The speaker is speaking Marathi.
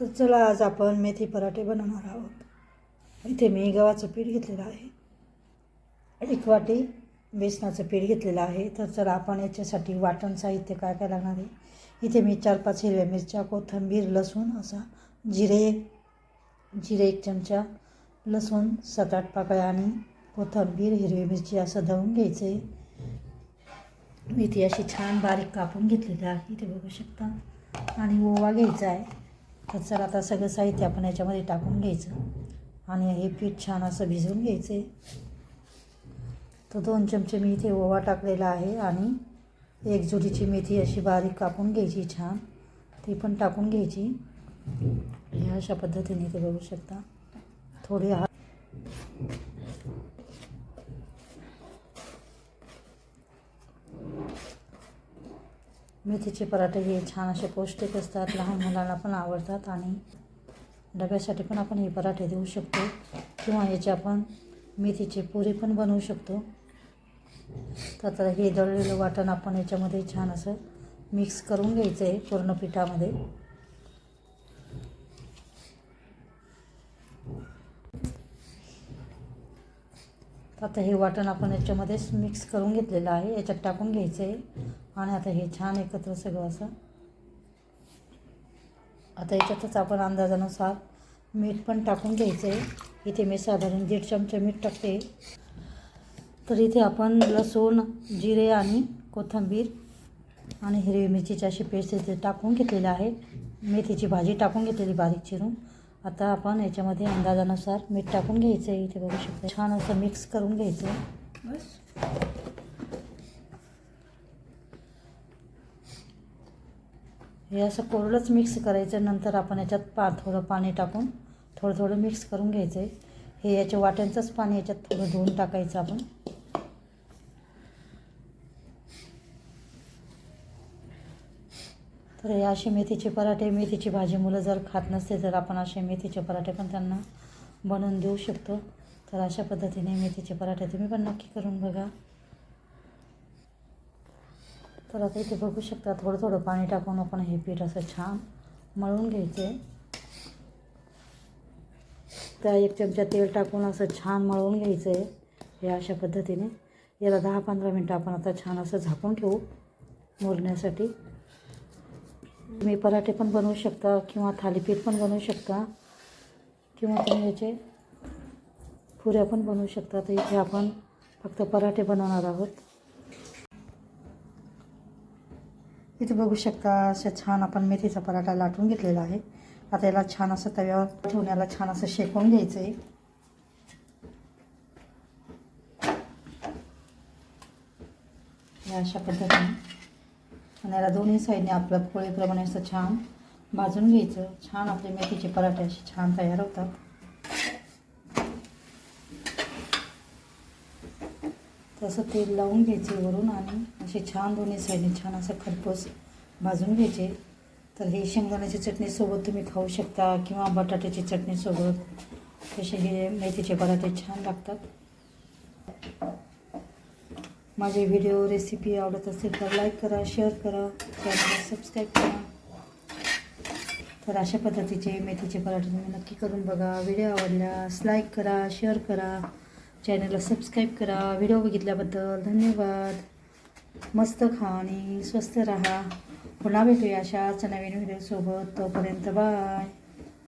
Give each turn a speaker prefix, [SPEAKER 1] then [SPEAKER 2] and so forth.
[SPEAKER 1] तर चला आज आपण मेथी पराठे बनवणार आहोत. इथे मी गव्हाचं पीठ घेतलेलं आहे. एक वाटी बेसनाचं पीठ घेतलेलं आहे. तर चला आपण याच्यासाठी वाटण साहित्य काय काय लागणार आहे? इथे मी चार पाच हिरव्या मिरच्या कोथिंबीर लसूण असा जिरे जिरे एक चमचा लसूण सात आठ पाकळ्या आणि कोथिंबीर हिरवी मिरची असं धवून घ्यायचे. आहे मेथी अशी छान बारीक कापून घेतलेली आहे. इथे बघू शकता. आणि ओवा घ्यायचा आहे. तर चला आता सगळं साहित्य आपण याच्यामध्ये टाकून घ्यायचं आणि हे पीठ छान असं भिजवून घ्यायचं आहे. तर दोन चमचे मी इथे ओवा टाकलेला आहे आणि एक जुडीची मेथी अशी बारीक कापून घ्यायची छान. ती पण टाकून घ्यायची. ह्या अशा पद्धतीने ते बघू शकता. थोडी हा मेथीचे पराठे हे छान असे पौष्टिक असतात लहान मुलांना पण आवडतात आणि डब्यासाठी पण आपण हे पराठे देऊ शकतो किंवा याचे आपण मेथीचे पुरी पण बनवू शकतो. तर आता हे दळलेलं वाटण आपण याच्यामध्ये छान असं मिक्स करून घ्यायचं आहे पूर्ण पिठामध्ये. तर आता हे वाटण आपण याच्यामध्येच मिक्स करून घेतलेलं आहे. याच्यात टाकून घ्यायचं आहे. आणि आता हे छान एकत्र सगळं असं. आता याच्यातच आपण अंदाजानुसार मीठ पण टाकून घ्यायचं आहे. इथे मी साधारण दीड चमचे मीठ टाकते. तर इथे आपण लसूण जिरे आणि कोथिंबीर आणि हिरवी मिरचीची अशी पेस्ट इथे टाकून घेतलेली आहे. मेथीची भाजी टाकून घेतलेली बारीक चिरून. आता आपण याच्यामध्ये अंदाजानुसार मीठ टाकून घ्यायचं आहे. इथे बघू शकता. छान असं मिक्स करून घ्यायचं. आहे बस. हे असं कोरडंच मिक्स करायचं. नंतर आपण याच्यात पा थोडं पाणी टाकून थोडं थोडं मिक्स करून घ्यायचं आहे. हे याच्या वाट्यांचंच पाणी याच्यात थोडं धुवून टाकायचं आपण. तर हे असे मेथीचे पराठे मेथीची भाजी मुलं जर खात नसते तर आपण असे मेथीचे पराठे पण त्यांना बनवून देऊ शकतो. तर अशा पद्धतीने मेथीचे पराठे तुम्ही पण नक्की करून बघा. तर आता इथे बघू शकता थोडं थोडं पाणी टाकून आपण हे पीठ असं छान मळून घ्यायचं. आहे त्या एक चमचा तेल टाकून असं छान मळवून घ्यायचं आहे हे अशा पद्धतीने. याला दहा पंधरा मिनटं आपण आता छान असं झाकून ठेवू मुरण्यासाठी. तुम्ही पराठे पण बनवू शकता किंवा थालीपीठ पण बनवू शकता. किंवा तुम्ही याचे पुऱ्या पण बनवू शकता. तर इथे आपण फक्त पराठे बनवणार आहोत. इथे बघू शकता असं छान आपण मेथीचा पराठा लाटून घेतलेला आहे. आता याला छान असं तव्यावर ठेवून याला छान असं शेकून घ्यायचं. आहे या अशा पद्धतीने. आणि याला दोन्ही साईडने आपलं पोळीप्रमाणे असं छान भाजून घ्यायचं. छान आपले मेथीचे पराठे असे छान तयार होतात. तसं तेल लावून घ्यायचे वरून आणि असे छान दोन्ही साईडने छान असं खरपूस भाजून घ्यायचे. तर हे शेंगदाण्याची चटणीसोबत तुम्ही खाऊ शकता किंवा बटाट्याची चटणीसोबत तसे हे मेथीचे पराठे छान लागतात. माझे व्हिडिओ रेसिपी आवडत असेल तर लाईक करा शेअर करा चॅनलला सबस्क्राईब करा. तर अशा पद्धतीचे मेथीचे पराठे तुम्ही नक्की करून बघा. व्हिडिओ आवडल्यास लाईक करा शेअर करा. चॅनलला सबस्क्राईब करा. व्हिडिओ बघितल्याबद्दल धन्यवाद. मस्त खा आणि स्वस्त राहा. पुन्हा भेटूया अशाच नवीन व्हिडिओसोबत. तोपर्यंत बाय